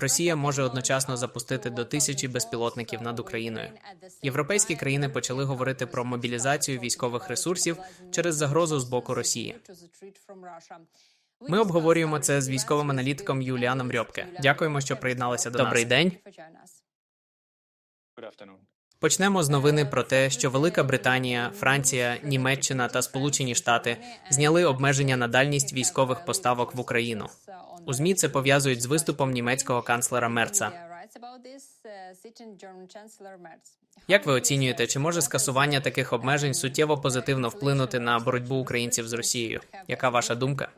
Росія може одночасно запустити до тисячі безпілотників над Україною. Європейські країни почали говорити про мобілізацію військових ресурсів через загрозу з боку Росії. Ми обговорюємо це з військовим аналітиком Юліаном Рьопке. Дякуємо, що приєдналися до нас. Добрий день. Почнемо з новини про те, що Велика Британія, Франція, Німеччина та Сполучені Штати зняли обмеження на дальність військових поставок в Україну. У змі це пов'язують з виступом німецького канцлера Мерца. Як ви оцінюєте, чи може скасування таких обмежень суттєво позитивно вплинути на боротьбу українців з Росією? Яка ваша думка?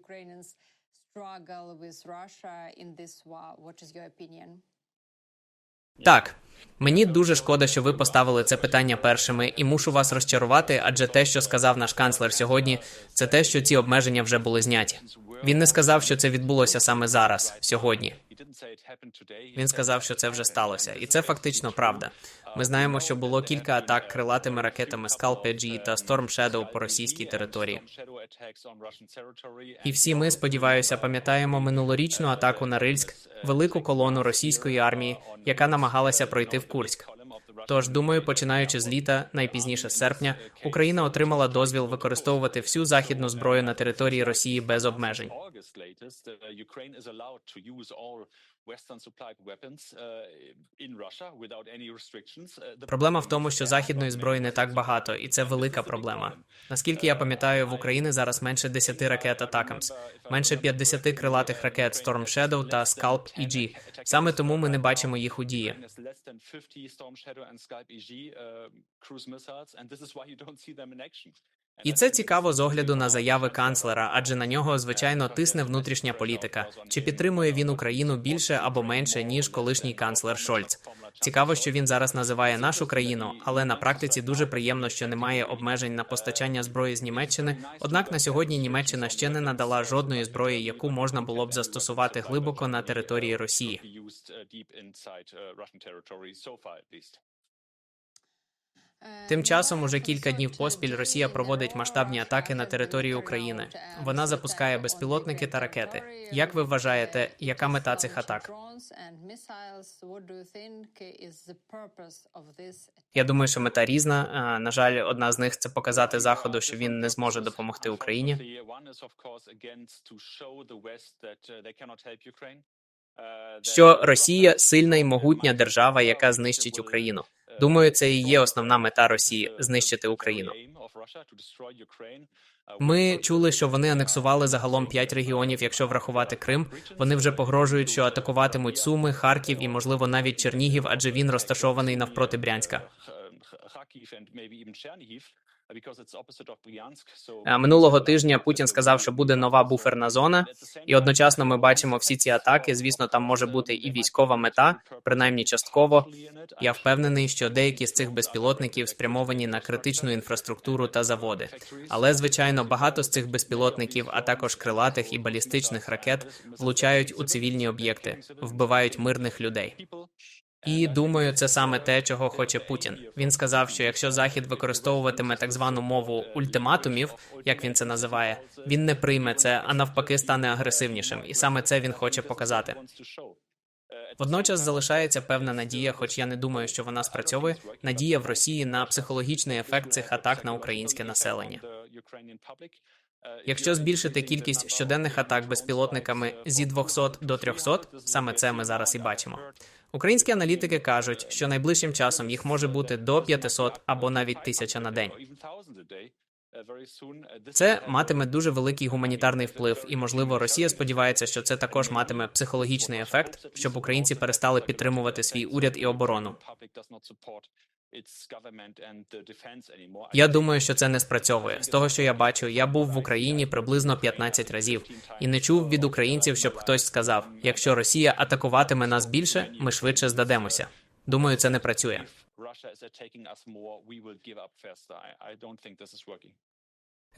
Ukrainians' struggle with Russia in this war. What is your opinion? Так, мені дуже шкода, що ви поставили це питання першими, і мушу вас розчарувати, адже те, що сказав наш канцлер сьогодні, це те, що ці обмеження вже були зняті. Він не сказав, що це відбулося саме зараз, сьогодні. Він сказав, що це вже сталося, і це фактично правда. Ми знаємо, що було кілька атак крилатими ракетами G та Storm Shadow по російській території. І всі ми, сподіваюся, пам'ятаємо минулорічну атаку на Рильськ, велику колону російської армії, яка намагалася пройти в Курськ. Тож, думаю, починаючи з літа, найпізніше з серпня, Україна отримала дозвіл використовувати всю західну зброю на території Росії без обмежень. Проблема в тому, що західної зброї не так багато, і це велика проблема. Наскільки я пам'ятаю, в Україні зараз менше 10 ракет Атакамс, менше 50 крилатих ракет Storm Shadow та Scalp EG. Саме тому ми не бачимо їх у дії. І це цікаво з огляду на заяви канцлера, адже на нього звичайно тисне внутрішня політика. Чи підтримує він Україну більше або менше ніж колишній канцлер Шольц? Цікаво, що він зараз називає нашу країну, але на практиці дуже приємно, що немає обмежень на постачання зброї з Німеччини. Однак на сьогодні Німеччина ще не надала жодної зброї, яку можна було б застосувати глибоко на території Росії. Тим часом уже кілька днів поспіль Росія проводить масштабні атаки на територію України. Вона запускає безпілотники та ракети. Як ви вважаєте, яка мета цих атак? Я думаю, що мета різна. На жаль, одна з них це показати заходу, що він не зможе допомогти Україні. Що Росія сильна і могутня держава, яка знищить Україну. Думаю, це і є основна мета Росії знищити Україну. Ми чули, що вони анексували загалом п'ять регіонів. Якщо врахувати Крим, вони вже погрожують, що атакуватимуть Суми, Харків і, можливо, навіть Чернігів, адже він розташований навпроти Брянська. Минулого тижня Путін сказав, що буде нова буферна зона, і одночасно ми бачимо всі ці атаки. Звісно, там може бути і військова мета, принаймні частково. Я впевнений, що деякі з цих безпілотників спрямовані на критичну інфраструктуру та заводи. Але звичайно, багато з цих безпілотників, а також крилатих і балістичних ракет, влучають у цивільні об'єкти, вбивають мирних людей. І думаю, це саме те, чого хоче Путін. Він сказав, що якщо Захід використовуватиме так звану мову ультиматумів, як він це називає, він не прийме це, а навпаки, стане агресивнішим, і саме це він хоче показати. Водночас залишається певна надія, хоч я не думаю, що вона спрацьовує. Надія в Росії на психологічний ефект цих атак на українське населення. Якщо збільшити кількість щоденних атак безпілотниками зі 200 до 300, саме це ми зараз і бачимо. Українські аналітики кажуть, що найближчим часом їх може бути до 500 або навіть 1000 на день. Це матиме дуже великий гуманітарний вплив, і можливо Росія сподівається, що це також матиме психологічний ефект, щоб українці перестали підтримувати свій уряд і оборону. Я думаю, що це не спрацьовує. З того, що я бачу, я був в Україні приблизно 15 разів і не чув від українців, щоб хтось сказав: якщо Росія атакуватиме нас більше, ми швидше здадемося. Думаю, це не працює.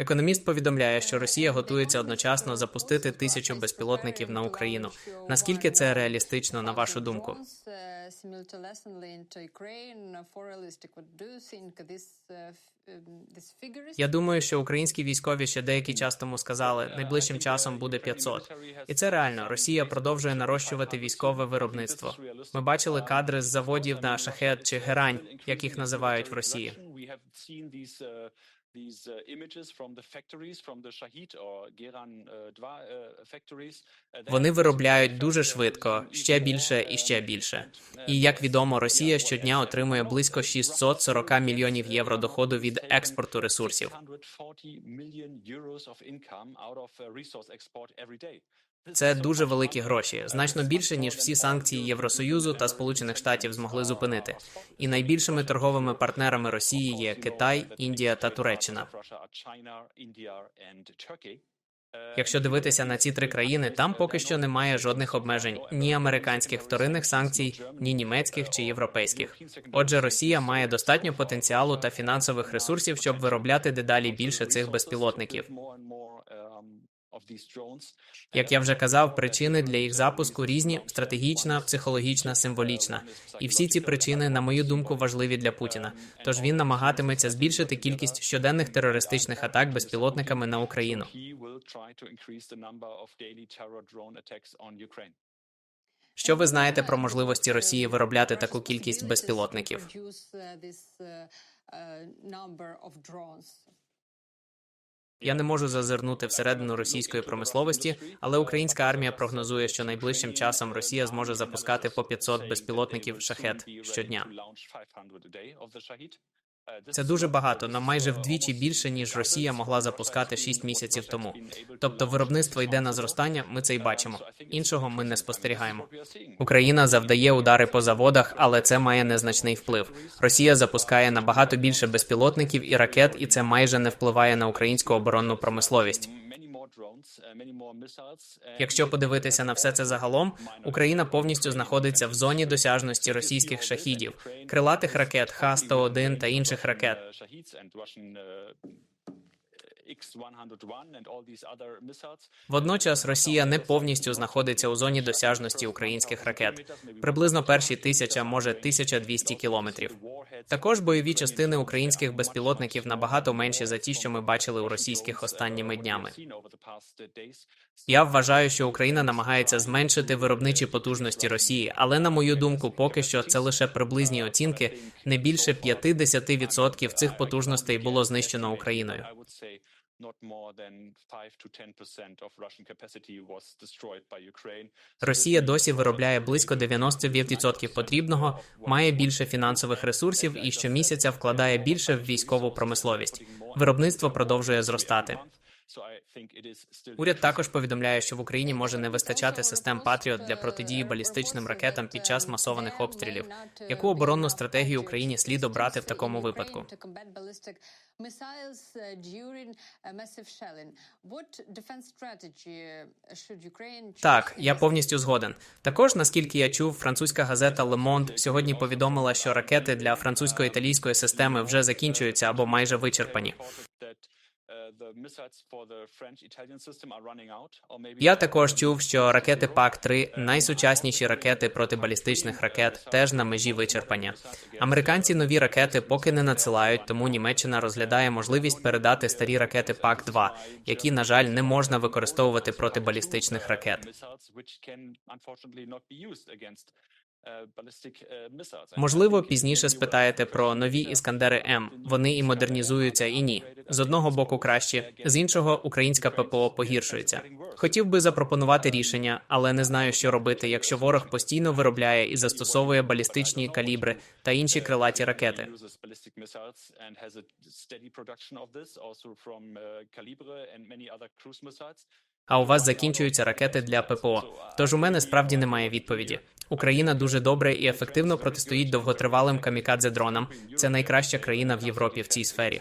Економіст повідомляє, що Росія готується одночасно запустити тисячу безпілотників на Україну. Наскільки це реалістично, на вашу думку? Я думаю, що українські військові ще деякий час тому сказали, найближчим часом буде 500. І це реально. Росія продовжує нарощувати військове виробництво. Ми бачили кадри з заводів на шахет чи герань, як їх називають в Росії. these uh, images from the factories from the Shahid or Geran uh, 2 uh, factories. Вони виробляють дуже швидко, ще більше і ще більше. І як відомо, Росія щодня отримує близько 640 мільйонів євро доходу від експорту ресурсів. 640 million euros of income out of resource export every day. Це дуже великі гроші, значно більше ніж всі санкції Євросоюзу та Сполучених Штатів змогли зупинити. І найбільшими торговими партнерами Росії є Китай, Індія та Туреччина. Якщо дивитися на ці три країни, там поки що немає жодних обмежень ні американських вторинних санкцій, ні німецьких чи європейських. Отже, Росія має достатньо потенціалу та фінансових ресурсів, щоб виробляти дедалі більше цих безпілотників. Як я вже казав, причини для їх запуску різні: стратегічна, психологічна, символічна. І всі ці причини, на мою думку, важливі для Путіна. Тож він намагатиметься збільшити кількість щоденних терористичних атак безпілотниками на Україну. Що ви знаєте про можливості Росії виробляти таку кількість безпілотників? Я не можу зазирнути всередину російської промисловості, але українська армія прогнозує, що найближчим часом Росія зможе запускати по 500 безпілотників шахет щодня. Це дуже багато, на майже вдвічі більше ніж Росія могла запускати 6 місяців тому. Тобто, виробництво йде на зростання. Ми це й бачимо. Іншого ми не спостерігаємо. Україна завдає удари по заводах, але це має незначний вплив. Росія запускає набагато більше безпілотників і ракет, і це майже не впливає на українську оборонну промисловість. Якщо подивитися на все це загалом, Україна повністю знаходиться в зоні досяжності російських шахідів, крилатих ракет Х-101 та інших ракет. Водночас Росія не повністю знаходиться у зоні досяжності українських ракет. Приблизно перші тисяча, може 1200 кілометрів. Також бойові частини українських безпілотників набагато менші за ті, що ми бачили у російських останніми днями. Я вважаю, що Україна намагається зменшити виробничі потужності Росії, але на мою думку, поки що це лише приблизні оцінки. Не більше 50% цих потужностей було знищено Україною. Росія досі виробляє близько 90% потрібного, має більше фінансових ресурсів і щомісяця вкладає більше в військову промисловість. Виробництво продовжує зростати. Уряд також повідомляє, що в Україні може не вистачати систем Патріот для протидії балістичним ракетам під час масованих обстрілів. Яку оборонну стратегію Україні слід обрати в такому випадку? Так, я повністю згоден. Також, наскільки я чув, французька газета Le Monde сьогодні повідомила, що ракети для французько-італійської системи вже закінчуються або майже вичерпані. Я також чув, що ракети пак 3 найсучасніші ракети протибалістичних ракет, теж на межі вичерпання. Американці нові ракети поки не надсилають, тому Німеччина розглядає можливість передати старі ракети пак 2 які, на жаль, не можна використовувати проти балістичних ракет. Можливо, пізніше спитаєте про нові іскандери М. Вони і модернізуються, і ні. З одного боку краще, з іншого українська ППО погіршується. Хотів би запропонувати рішення, але не знаю, що робити, якщо ворог постійно виробляє і застосовує балістичні калібри та інші крилаті ракети. А у вас закінчуються ракети для ППО. Тож у мене справді немає відповіді. Україна дуже добре і ефективно протистоїть довготривалим камікадзе дронам. Це найкраща країна в Європі в цій сфері.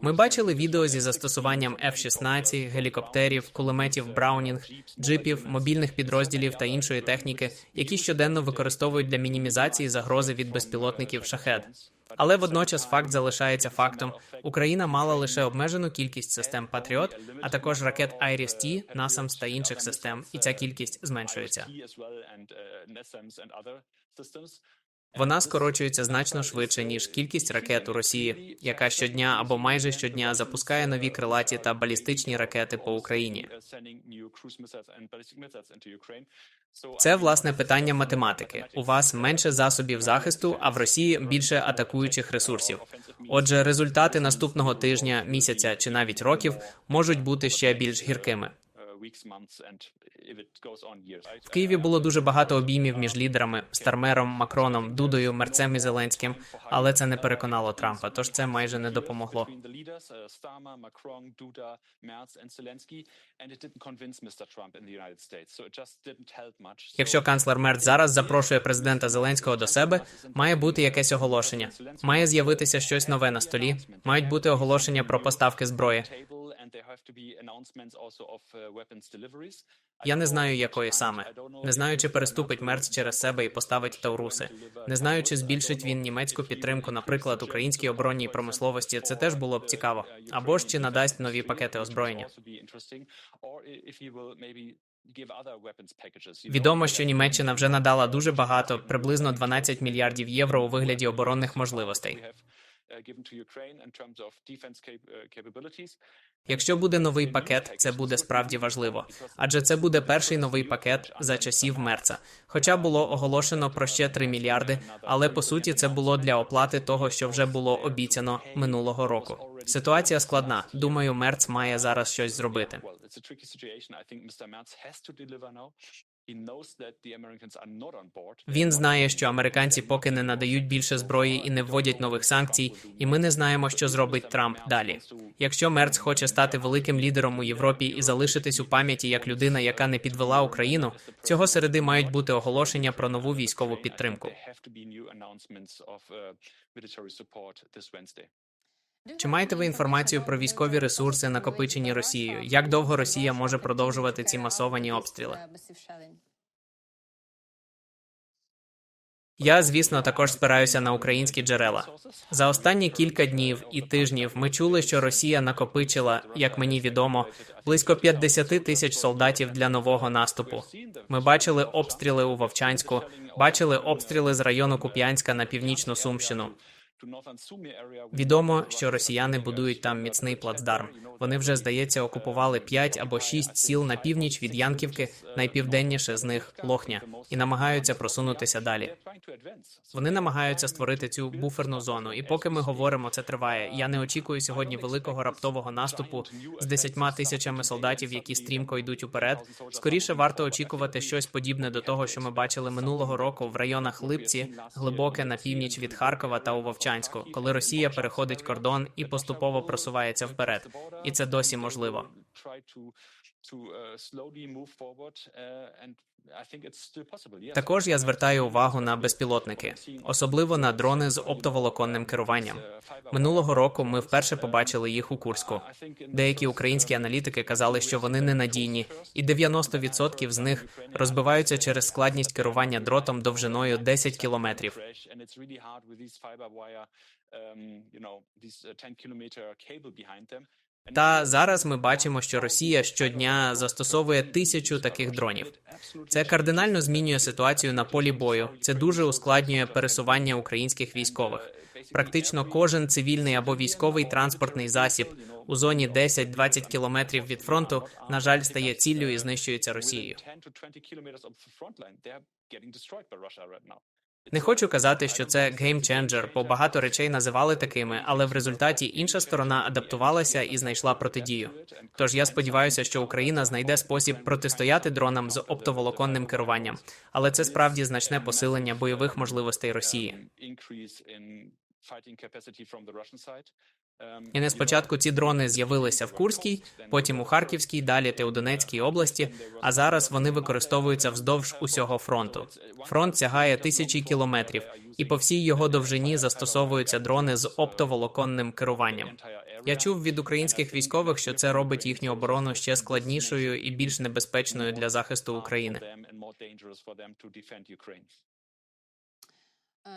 Ми бачили відео зі застосуванням F-16, гелікоптерів, кулеметів Браунінг, джипів, мобільних підрозділів та іншої техніки, які щоденно використовують для мінімізації загрози від безпілотників шахед. Але водночас факт залишається фактом: Україна мала лише обмежену кількість систем Патріот, а також ракет Iris-T, NASAMS та інших систем, і ця кількість зменшується. Вона скорочується значно швидше ніж кількість ракет у Росії, яка щодня або майже щодня запускає нові крилаті та балістичні ракети по Україні. Це власне питання математики. У вас менше засобів захисту, а в Росії більше атакуючих ресурсів. Отже, результати наступного тижня, місяця чи навіть років можуть бути ще більш гіркими. В Києві було дуже багато обіймів між лідерами Стармером, Макроном, Дудою, Мерцем і Зеленським, але це не переконало Трампа, тож це майже не допомогло. Якщо канцлер Мерц зараз запрошує президента Зеленського до себе, має бути якесь оголошення. Має з'явитися щось нове на столі. Мають бути оголошення про поставки зброї. Я не знаю, якої саме. Не знаю, чи переступить Мерц через себе і поставить Тауруси. Не знаю, чи збільшить він німецьку підтримку, наприклад, українській оборонній промисловості. Це теж було б цікаво. Або ж чи надасть нові пакети озброєння. Відомо, що Німеччина вже надала дуже багато, приблизно 12 мільярдів євро у вигляді оборонних можливостей. Якщо буде новий пакет, це буде справді важливо, адже це буде перший новий пакет за часів Мерца. Хоча було оголошено про ще 3 мільярди, але по суті це було для оплати того, що вже було обіцяно минулого року. Ситуація складна. Думаю, Мерц має зараз щось зробити. Він знає, що американці поки не надають більше зброї і не вводять нових санкцій, і ми не знаємо, що зробить Трамп далі. Якщо Мерц хоче стати великим лідером у Європі і залишитись у пам'яті як людина, яка не підвела Україну, цього середи мають бути оголошення про нову військову підтримку. Чи маєте ви інформацію про військові ресурси, накопичені Росією? Як довго Росія може продовжувати ці масовані обстріли? Я, звісно, також спираюся на українські джерела. За останні кілька днів і тижнів ми чули, що Росія накопичила, як мені відомо, близько 50 тисяч солдатів для нового наступу. Ми бачили обстріли у Вовчанську, бачили обстріли з району Куп'янська на північну Сумщину. Відомо, що росіяни будують там міцний плацдарм. Вони вже здається окупували 5 або 6 сіл на північ від Янківки, найпівденніше з них Лохня, і намагаються просунутися далі. Вони намагаються створити цю буферну зону. І поки ми говоримо, це триває. Я не очікую сьогодні великого раптового наступу з десятьма тисячами солдатів, які стрімко йдуть уперед. Скоріше варто очікувати щось подібне до того, що ми бачили минулого року в районах Липці, глибоке на північ від Харкова та у Вовчанську, коли Росія переходить кордон і поступово просувається вперед. І це досі можливо. Також я звертаю увагу на безпілотники, особливо на дрони з оптоволоконним керуванням. Минулого року ми вперше побачили їх у Курську. Деякі українські аналітики казали, що вони ненадійні, і 90% з них розбиваються через складність керування дротом довжиною 10 кілометрів. Та зараз ми бачимо, що Росія щодня застосовує тисячу таких дронів. Це кардинально змінює ситуацію на полі бою. Це дуже ускладнює пересування українських військових. Практично кожен цивільний або військовий транспортний засіб у зоні 10-20 кілометрів від фронту, на жаль, стає ціллю і знищується Росією. Не хочу казати, що це геймченджер, бо багато речей називали такими, але в результаті інша сторона адаптувалася і знайшла протидію. Тож я сподіваюся, що Україна знайде спосіб протистояти дронам з оптоволоконним керуванням, але це справді значне посилення бойових можливостей Росії. І не спочатку ці дрони з'явилися в Курській, потім у Харківській, далі та у Донецькій області. А зараз вони використовуються вздовж усього фронту. Фронт сягає тисячі кілометрів, і по всій його довжині застосовуються дрони з оптоволоконним керуванням. Я чув від українських військових, що це робить їхню оборону ще складнішою і більш небезпечною для захисту України.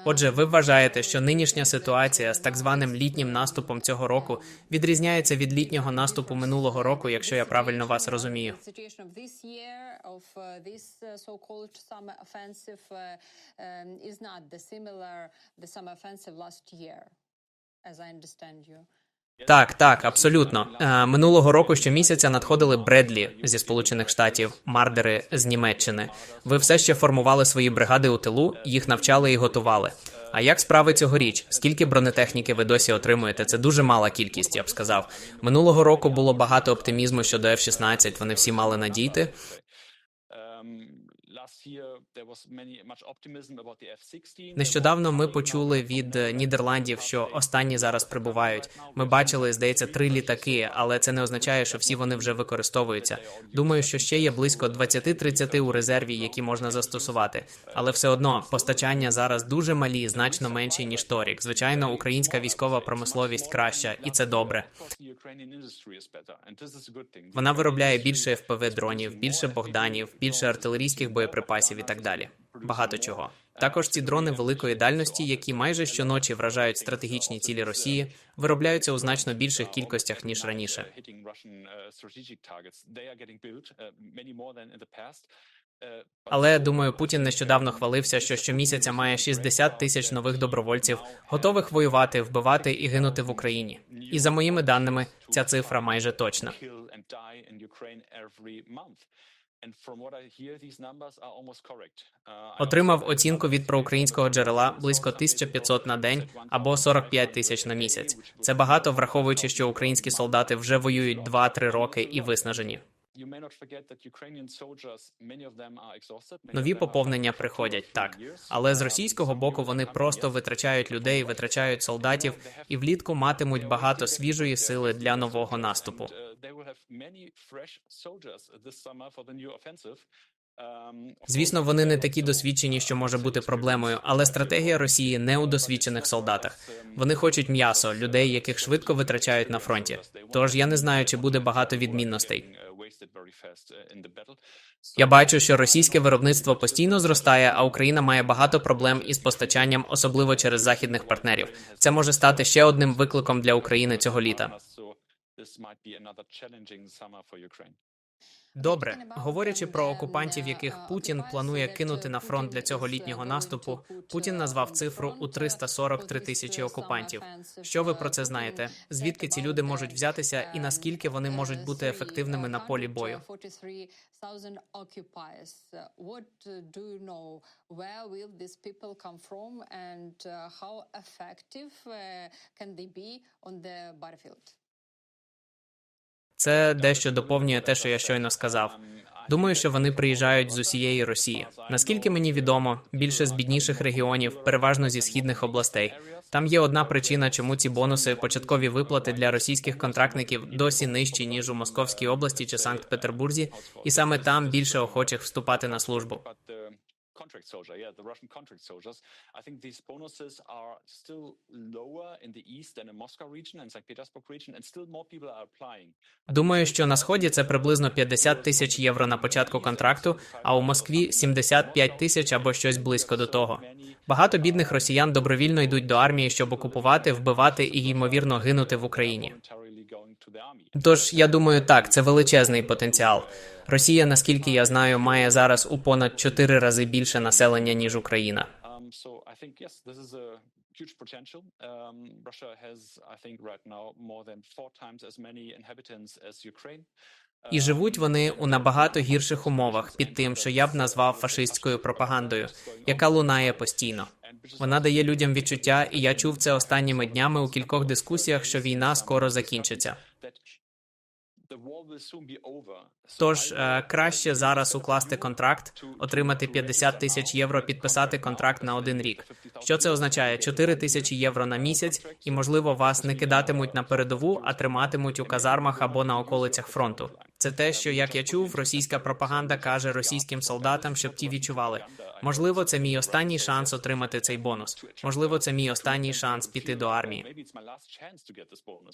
Отже, ви вважаєте, що нинішня ситуація з так званим літнім наступом цього року відрізняється від літнього наступу минулого року, якщо я правильно вас розумію. Uh, uh, um, as I understand you. Так, так, абсолютно. Е, минулого року щомісяця надходили Бредлі зі Сполучених Штатів, Мардери з Німеччини. Ви все ще формували свої бригади у тилу, їх навчали і готували. А як справи цьогоріч? Скільки бронетехніки ви досі отримуєте? Це дуже мала кількість, я б сказав. Минулого року було багато оптимізму щодо F-16, Вони всі мали надійти. Нещодавно ми почули від е, Нідерландів, що останні зараз прибувають. Ми бачили, здається, три літаки, але це не означає, що всі вони вже використовуються. Думаю, що ще є близько 20-30 у резерві, які можна застосувати. Але все одно постачання зараз дуже малі, значно менші ніж торік. Звичайно, українська військова промисловість краща, і це добре. Вона виробляє більше ФПВ дронів, більше Богданів, більше артилерійських боєприпасів і так далі. Багато чого. Також ці дрони великої дальності, які майже щоночі вражають стратегічні цілі Росії, виробляються у значно більших кількостях ніж раніше. Але думаю, Путін нещодавно хвалився, що щомісяця має 60 тисяч нових добровольців, готових воювати, вбивати і гинути в Україні. І за моїми даними, ця цифра майже точна. Отримав оцінку від проукраїнського джерела близько 1500 на день або 45 тисяч на місяць. Це багато, враховуючи, що українські солдати вже воюють 2-3 роки і виснажені. Нові поповнення приходять так, але з російського боку вони просто витрачають людей, витрачають солдатів і влітку матимуть багато свіжої сили для нового наступу. Звісно, вони не такі досвідчені, що може бути проблемою, але стратегія Росії не у досвідчених солдатах. Вони хочуть м'ясо, людей, яких швидко витрачають на фронті. Тож я не знаю, чи буде багато відмінностей. Я бачу, що російське виробництво постійно зростає, а Україна має багато проблем із постачанням, особливо через західних партнерів. Це може стати ще одним викликом для України цього літа. Добре, говорячи про окупантів, яких Путін планує кинути на фронт для цього літнього наступу, Путін назвав цифру у 343 тисячі окупантів. Що ви про це знаєте? Звідки ці люди можуть взятися, і наскільки вони можуть бути ефективними на полі бою? Це дещо доповнює те, що я щойно сказав. Думаю, що вони приїжджають з усієї Росії. Наскільки мені відомо, більше з бідніших регіонів, переважно зі східних областей. Там є одна причина, чому ці бонуси, початкові виплати для російських контрактників досі нижчі ніж у Московській області чи Санкт-Петербурзі, і саме там більше охочих вступати на службу. Contract soldier, yeah, the Russian contract soldiers. I think these bonuses are still lower in the east than in Moscow region and St. Petersburg region, and still more people are applying. Думаю, що на сході це приблизно 50 тисяч євро на початку контракту, а у Москві 75 тисяч або щось близько до того. Багато бідних росіян добровільно йдуть до армії, щоб окупувати, вбивати і ймовірно гинути в Україні. Тож я думаю, так, це величезний потенціал. Росія, наскільки я знаю, має зараз у понад чотири рази більше населення ніж Україна. huge potential. Um, Russia has, I think, right now more than four times as many inhabitants as Ukraine. І живуть вони у набагато гірших умовах під тим, що я б назвав фашистською пропагандою, яка лунає постійно. Вона дає людям відчуття, і я чув це останніми днями у кількох дискусіях, що війна скоро закінчиться. Тож е, краще зараз укласти контракт, отримати 50 тисяч євро, підписати контракт на один рік. Що це означає? 4 тисячі євро на місяць, і можливо вас не кидатимуть на передову, а триматимуть у казармах або на околицях фронту. Це те, що як я чув, російська пропаганда каже російським солдатам, щоб ті відчували. Можливо, це мій останній шанс отримати цей бонус. Можливо, це мій останній шанс піти до армії.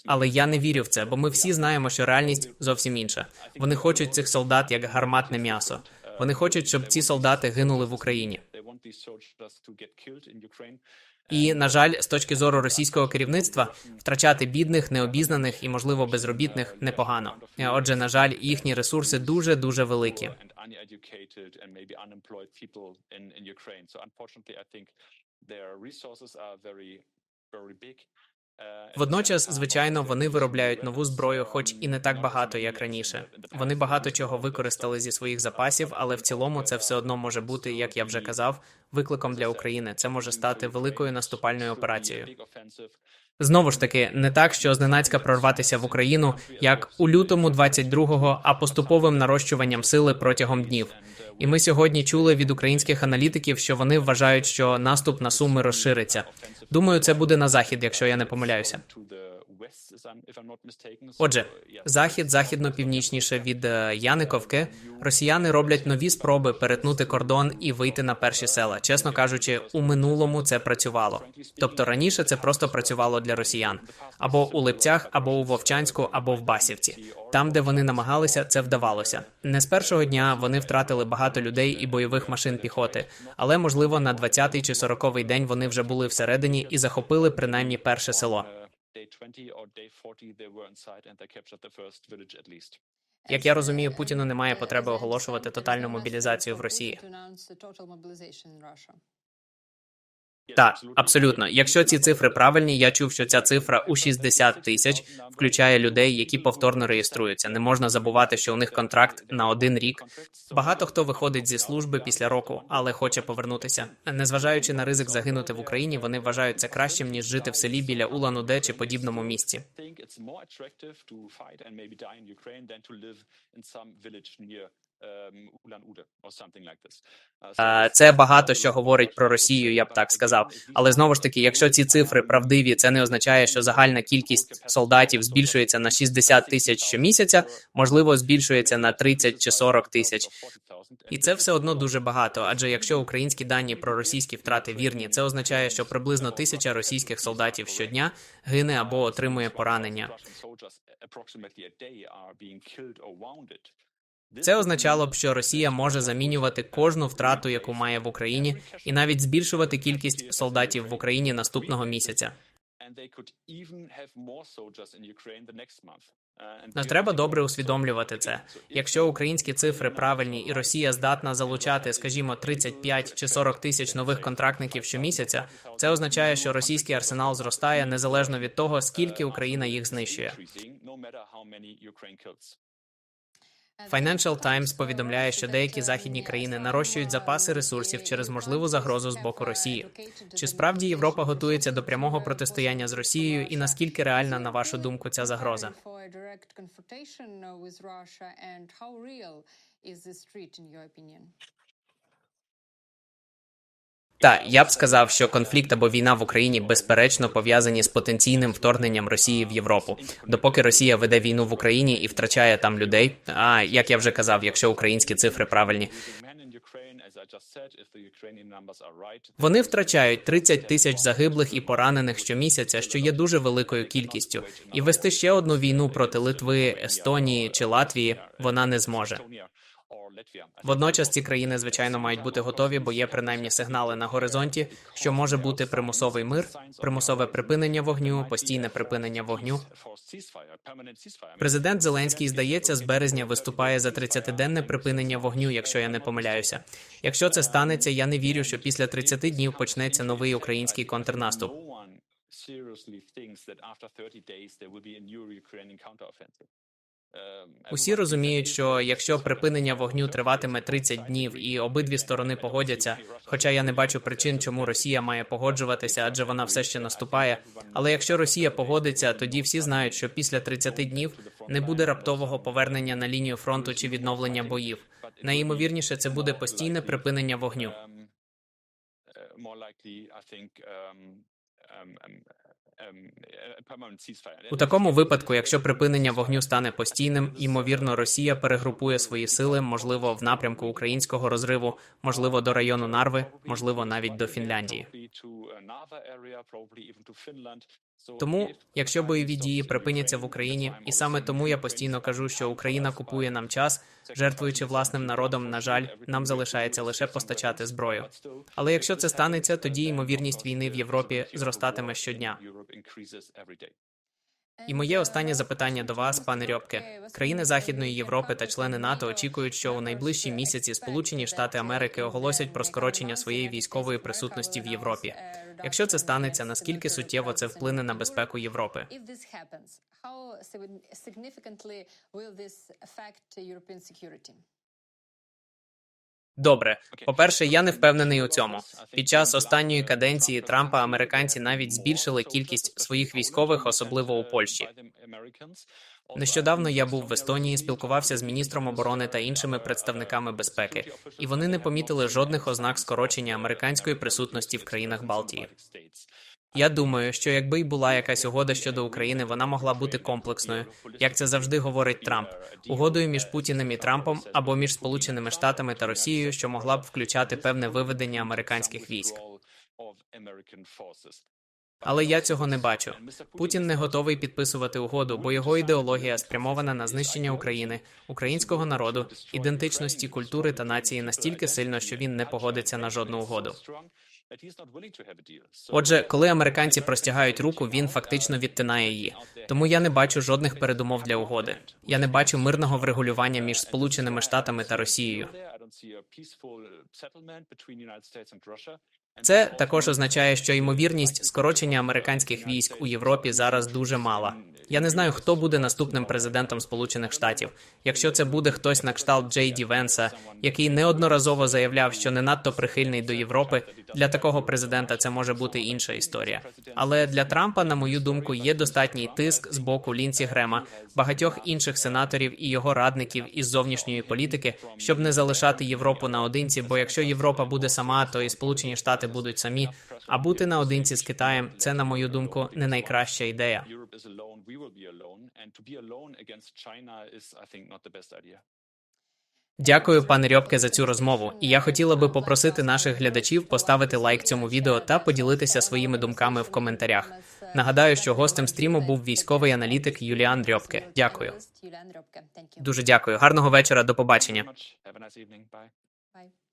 Але я не вірю в це, бо ми всі знаємо, що реальність зовсім інша. Вони хочуть цих солдат як гарматне м'ясо. Вони хочуть, щоб ці солдати гинули в Україні. І на жаль, з точки зору російського керівництва, втрачати бідних, необізнаних і можливо безробітних непогано. Е, Отже, на жаль, їхні ресурси дуже дуже великі. Водночас, звичайно, вони виробляють нову зброю, хоч і не так багато, як раніше. Вони багато чого використали зі своїх запасів, але в цілому це все одно може бути, як я вже казав, викликом для України. Це може стати великою наступальною операцією. Знову ж таки, не так, що зненацька прорватися в Україну, як у лютому 22-го, а поступовим нарощуванням сили протягом днів. І ми сьогодні чули від українських аналітиків, що вони вважають, що наступ на суми розшириться. Думаю, це буде на захід, якщо я не помиляюся. Отже, захід західно-північніше від е, Яниковки, росіяни роблять нові спроби перетнути кордон і вийти на перші села. Чесно кажучи, у минулому це працювало. Тобто раніше це просто працювало для росіян або у Липцях, або у Вовчанську, або в Басівці. Там, де вони намагалися, це вдавалося. Не з першого дня вони втратили багато людей і бойових машин піхоти, але можливо на 20-й чи 40-й день вони вже були всередині і захопили принаймні перше село. Day 20 or day 40, they were inside and they captured the first village at least. Як я розумію, Путіну немає потреби оголошувати тотальну мобілізацію в Росії. Так, абсолютно. Якщо ці цифри правильні, я чув, що ця цифра у 60 тисяч включає людей, які повторно реєструються. Не можна забувати, що у них контракт на один рік. Багато хто виходить зі служби після року, але хоче повернутися. Незважаючи на ризик загинути в Україні, вони вважають це кращим ніж жити в селі біля Улан-Уде чи подібному місці. Like this. Uh, Це багато що говорить про Росію, я б так сказав. Але знову ж таки, якщо ці цифри правдиві, це не означає, що загальна кількість солдатів збільшується на 60 тисяч щомісяця, можливо, збільшується на 30 чи 40 тисяч. І це все одно дуже багато. Адже якщо українські дані про російські втрати вірні, це означає, що приблизно тисяча російських солдатів щодня гине або отримує поранення. Це означало б, що Росія може замінювати кожну втрату, яку має в Україні, і навіть збільшувати кількість солдатів в Україні наступного місяця. Не треба добре усвідомлювати це. Якщо українські цифри правильні і Росія здатна залучати, скажімо, 35 чи 40 тисяч нових контрактників щомісяця, це означає, що російський арсенал зростає незалежно від того, скільки Україна їх знищує. Financial Times повідомляє, що деякі західні країни нарощують запаси ресурсів через можливу загрозу з боку Росії. Чи справді Європа готується до прямого протистояння з Росією, і наскільки реальна, на вашу думку, ця загроза? Та я б сказав, що конфлікт або війна в Україні безперечно пов'язані з потенційним вторгненням Росії в Європу. Допоки Росія веде війну в Україні і втрачає там людей. А як я вже казав, якщо українські цифри правильні, вони втрачають 30 тисяч загиблих і поранених щомісяця, що є дуже великою кількістю. І вести ще одну війну проти Литви, Естонії чи Латвії вона не зможе. Водночас ці країни, звичайно, мають бути готові, бо є принаймні сигнали на горизонті, що може бути примусовий мир, примусове припинення вогню, постійне припинення вогню. Президент Зеленський, здається, з березня виступає за 30-денне припинення вогню, якщо я не помиляюся. Якщо це станеться, я не вірю, що після 30 днів почнеться новий український контрнаступ. Усі розуміють, що якщо припинення вогню триватиме 30 днів і обидві сторони погодяться, хоча я не бачу причин, чому Росія має погоджуватися, адже вона все ще наступає. Але якщо Росія погодиться, тоді всі знають, що після 30 днів не буде раптового повернення на лінію фронту чи відновлення боїв. Найімовірніше, це буде постійне припинення вогню. A permanent ceasefire. У такому випадку, якщо припинення вогню стане постійним, ймовірно, Росія перегрупує свої сили, можливо, в напрямку українського розриву, можливо, до району Нарви, можливо, навіть до Фінляндії. Тому, якщо бойові дії припиняться в Україні, і саме тому я постійно кажу, що Україна купує нам час, жертвуючи власним народом, на жаль, нам залишається лише постачати зброю. Але якщо це станеться, тоді ймовірність війни в Європі зростатиме щодня. І моє останнє запитання до вас, пане Рьопке. Країни Західної Європи та члени НАТО очікують, що у найближчі місяці Сполучені Штати Америки оголосять про скорочення своєї військової присутності в Європі. Якщо це станеться, наскільки суттєво це вплине на безпеку Європи? How significantly will this affect European security? Добре, по-перше, я не впевнений у цьому. Під час останньої каденції Трампа американці навіть збільшили кількість своїх військових, особливо у Польщі. Нещодавно я був в Естонії, спілкувався з міністром оборони та іншими представниками безпеки, і вони не помітили жодних ознак скорочення американської присутності в країнах Балтії. Я думаю, що якби й була якась угода щодо України, вона могла бути комплексною, як це завжди говорить Трамп, угодою між Путіним і Трампом або між Сполученими Штатами та Росією, що могла б включати певне виведення американських військ. Але я цього не бачу. Путін не готовий підписувати угоду, бо його ідеологія спрямована на знищення України, українського народу, ідентичності культури та нації настільки сильно, що він не погодиться на жодну угоду. Отже, коли американці простягають руку, він фактично відтинає її. Тому я не бачу жодних передумов для угоди. Я не бачу мирного врегулювання між Сполученими Штатами та Росією. Це також означає, що ймовірність скорочення американських військ у Європі зараз дуже мала. Я не знаю, хто буде наступним президентом Сполучених Штатів. Якщо це буде хтось на кшталт Джей Ді Венса, який неодноразово заявляв, що не надто прихильний до Європи, для такого президента це може бути інша історія. Але для Трампа, на мою думку, є достатній тиск з боку Лінсі Грема, багатьох інших сенаторів і його радників із зовнішньої політики, щоб не залишати Європу наодинці. Бо якщо Європа буде сама, то і Сполучені Штати будуть самі. А бути наодинці з Китаєм це, на мою думку, не найкраща ідея. Дякую, пане Рьопке, за цю розмову. І я хотіла би попросити наших глядачів поставити лайк цьому відео та поділитися своїми думками в коментарях. Нагадаю, що гостем стріму був військовий аналітик Юліан Рьопке. Дякую. Дуже дякую. Гарного вечора. До побачення. Bye.